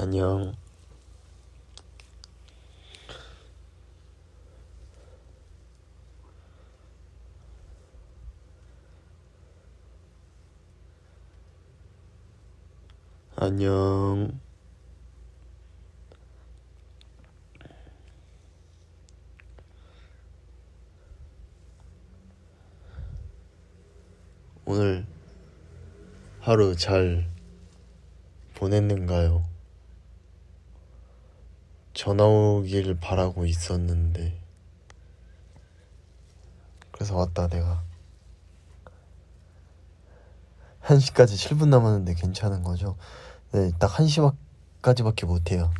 안녕. 안녕. 오늘 하루 잘 보냈는가요? 전화 오길 바라고 있었는데 그래서 왔다 내가 1시까지 7분 남았는데 괜찮은 거죠? 네, 딱 1시까지밖에 못 해요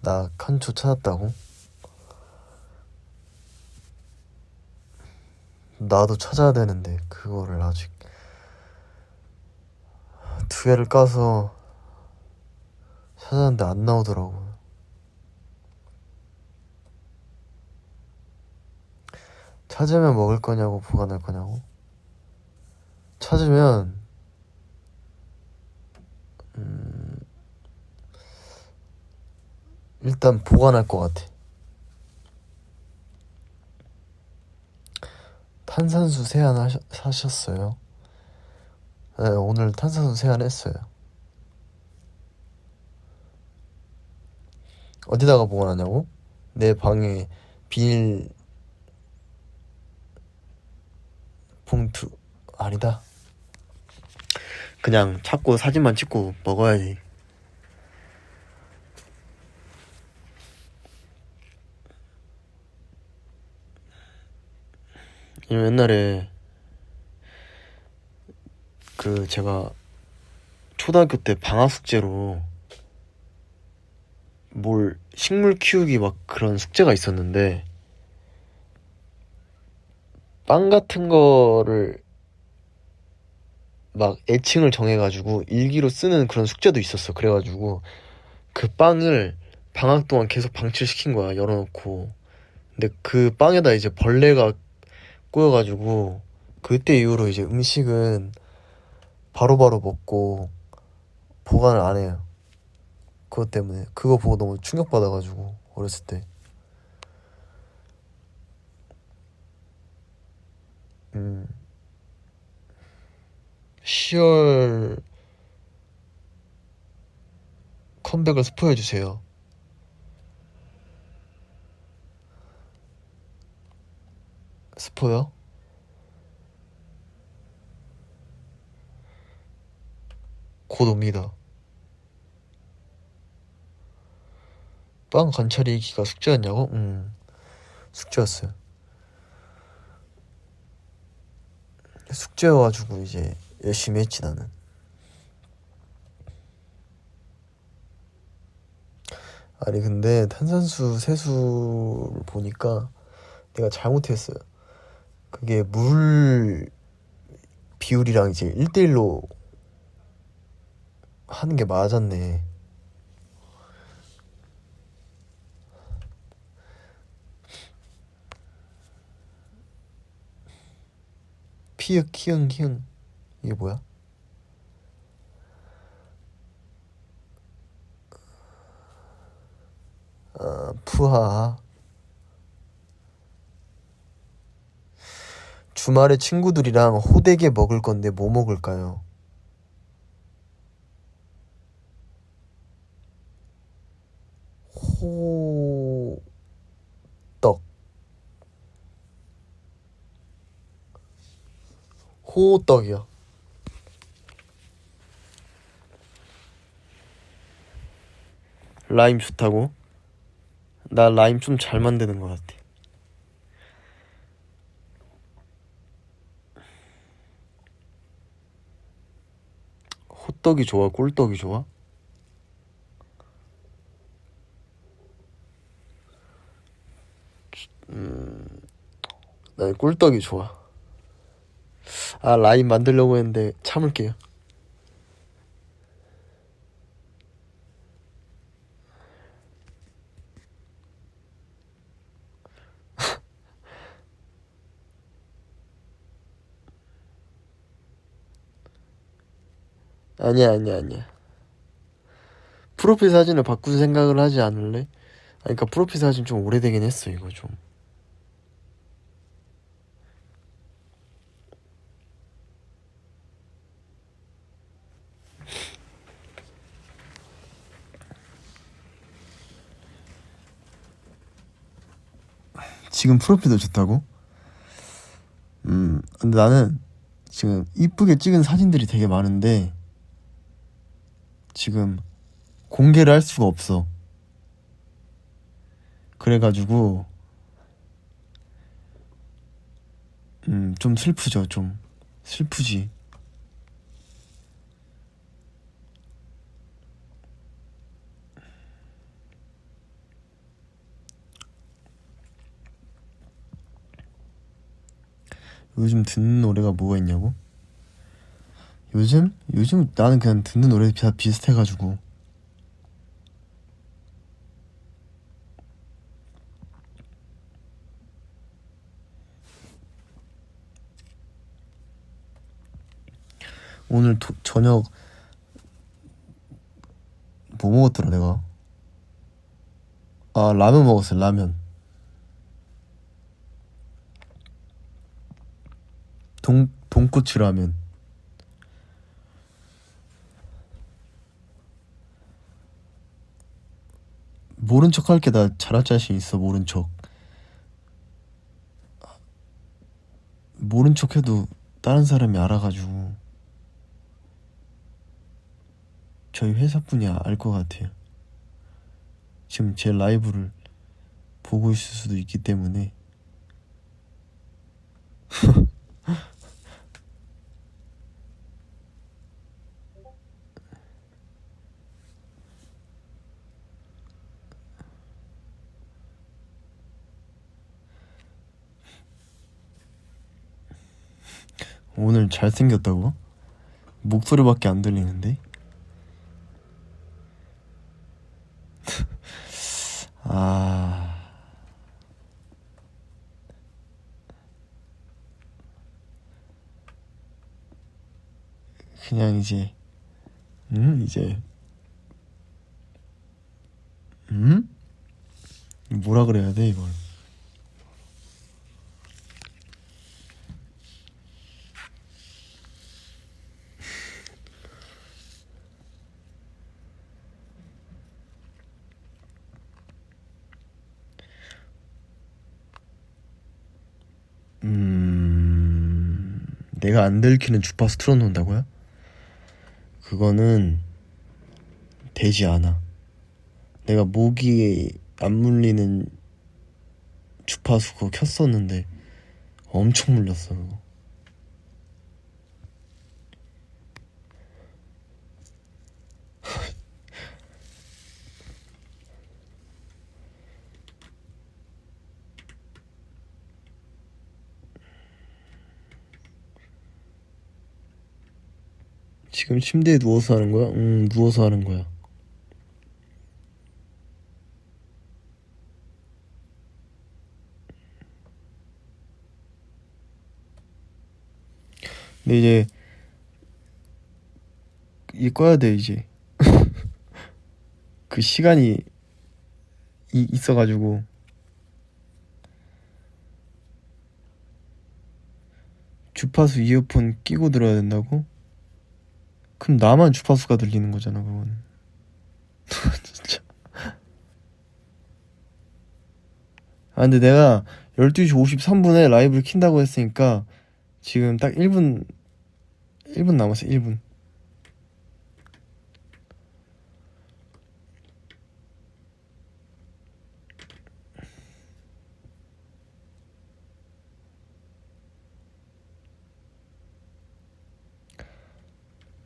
나 칸초 찾았다고? 나도 찾아야 되는데 그거를 아직 두 개를 까서 찾았는데 안 나오더라고. 찾으면 먹을 거냐고 보관할 거냐고? 찾으면 음 일단 보관할 것 같아. 탄산수 세안 하셨, 사셨어요? 네, 오늘 탄산수 세안했어요. 어디다가 보관하냐고? 내 방에 비닐 봉투 아니다. 그냥 찾고 사진만 찍고 먹어야지. 옛날에 그 제가 초등학교 때 방학 숙제로 뭘 식물 키우기 막 그런 숙제가 있었는데 빵 같은 거를 막 애칭을 정해가지고 일기로 쓰는 그런 숙제도 있었어. 그래가지고 그 빵을 방학 동안 계속 방치시킨 거야. 열어놓고. 근데 그 빵에다 이제 벌레가 꼬여가지고 그때 이후로 이제 음식은 바로바로 먹고 보관을 안 해요. 그것 때문에 그거 보고 너무 충격받아가지고 어렸을 때. 음. 10월 컴백을 스포해 주세요. 스포요? 곧 옵니다. 빵 관찰이 기가 숙제였냐고? 응. 숙제였어요. 숙제여가지고 이제 열심히 했지 나는. 아니 근데 탄산수 세수를 보니까 내가 잘못했어요. 그게 물 비율이랑 이제 1대1로 하는 게 맞았네. 피읍 키응 히응 이게 뭐야? 아, 푸하 주말에 친구들이랑 호되게 먹을 건데 뭐 먹을까요? 호떡 호떡이요. 라임 좋다고? 나 라임 좀 잘 만드는 것 같아. 호떡이 좋아? 꿀떡이 좋아? 음, 난 꿀떡이 좋아. 아, 라임 만들려고 했는데 참을게요. 아니야, 아니야, 아니야. 프로필 사진을 바꿀 생각을 하지 않을래? 아니, 그러니까 프로필 사진 좀 오래되긴 했어, 이거 좀. 지금 프로필도 좋다고? 음, 근데 나는 지금 이쁘게 찍은 사진들이 되게 많은데 지금 공개를 할 수가 없어. 그래가지고 음, 좀 슬프죠, 좀 슬프지. 요즘 듣는 노래가 뭐가 있냐고? 요즘? 요즘 나는 그냥 듣는 노래 다 비슷해가지고 오늘 도, 저녁 뭐 먹었더라 내가? 아 라면 먹었어 라면 동 돈코츠 라면. 모른 척 할게 나 잘할 자신 있어 모른 척. 모른 척 해도 다른 사람이 알아가지고. 저희 회사분이 알 것 같아요. 지금 제 라이브를 보고 있을 수도 있기 때문에 오늘 잘생겼다고? 목소리밖에 안 들리는데? 아. 그냥 이제, 음, 이제, 음? 뭐라 그래야 돼, 이걸. 내가 안 들키는 주파수 틀어놓는다고요? 그거는 되지 않아. 내가 모기에 안 물리는 주파수 그거 켰었는데 엄청 물렸어. 그거. 지금 침대에 누워서 하는 거야? 응, 누워서 하는 거야. 근데 이제 이 꺼야 돼 이제. 그 시간이 이, 있어가지고 주파수 이어폰 끼고 들어야 된다고? 그럼 나만 주파수가 들리는 거잖아 그건. 진짜. 아 근데 내가 12시 53분에 라이브를 킨다고 했으니까 지금 딱 1분 1분 남았어 1분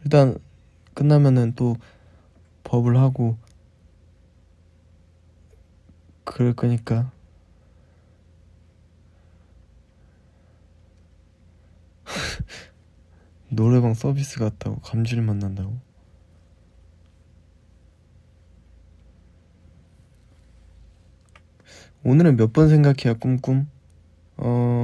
일단 끝나면은 또 법을 하고 그럴 거니까 노래방 서비스 같다고 감질 만난다고 오늘은 몇 번 생각해야 꿈꿈? 어... 어...